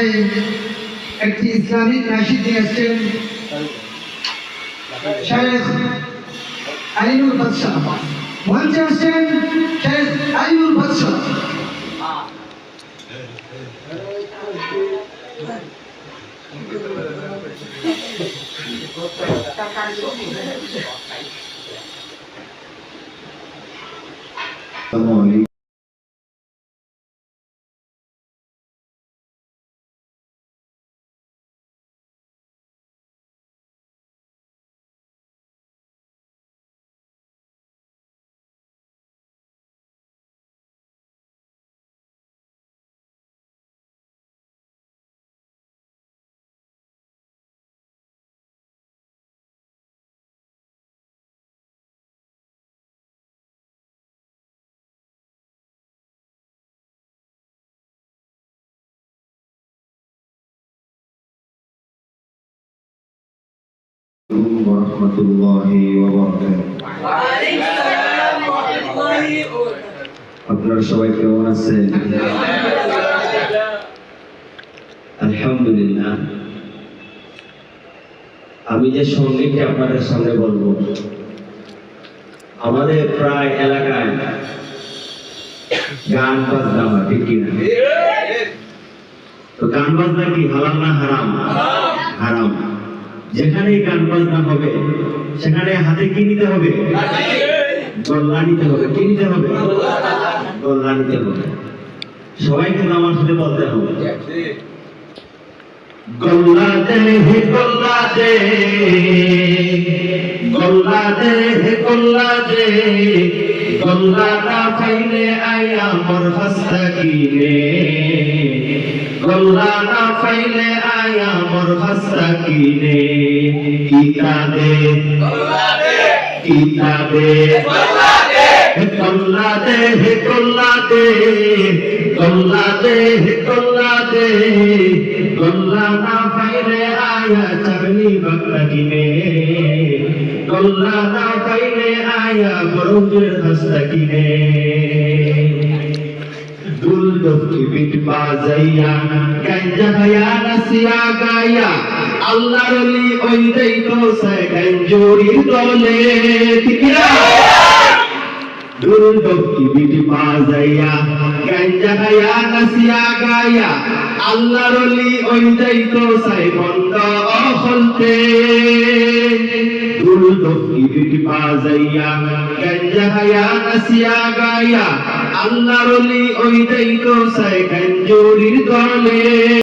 পর্যায়ে একটি ইসলামিক নাসিদ নিয়ে আসছেন শেখ আলিনুর বাদশাহ। মঞ্চে আসছেন শেখ আলিনুর বাদশাহ। সবাই কেমন আছেন? আলহামদুলিল্লাহ। আমি যে সঙ্গীতটি আপনাদের সামনে বলব, আমাদের প্রায় এলাকায় গান বাজনা হয়, ঠিক কিনা? তো গান বাজনা কি, হালাল না হারাম? হারাম। যেখানে গান বাজনা হবে, সেখানে হাতে কি নিতে হবে? গল্লা নিতে হবে। কি নিতে হবে? গল্লা নিতে হবে। সবাই কিন্তু আমার সাথে বলতে হবে। গল্লা দে হে গল্লা দে গল্লা দে হে গল্লা দে গল্লা না আয়া মোর কিনে গল্লা না পাইলে আয়া মোর হস্তা কিনে। কিতা দে কিতা দে হে গল্লা দে হে গল্লা দে হে গল্লা দে গল্লা না পাইলে আয়া চাবনি বাংলা কিনে। গল্লা না পাইলে আয়া বরঞ্জের হস্তা কিনে। দফকি বিট বাজাইয়া গাঞ্জা ভাইয়া নাসিয়া গায়া আল্লাহর অলি ওই দেই তো সাই গঞ্জুরি দলে ভাইয়া নাসিয়া গায়া আল্লাহর ওই দেই তো গঞ্জুরির দলে।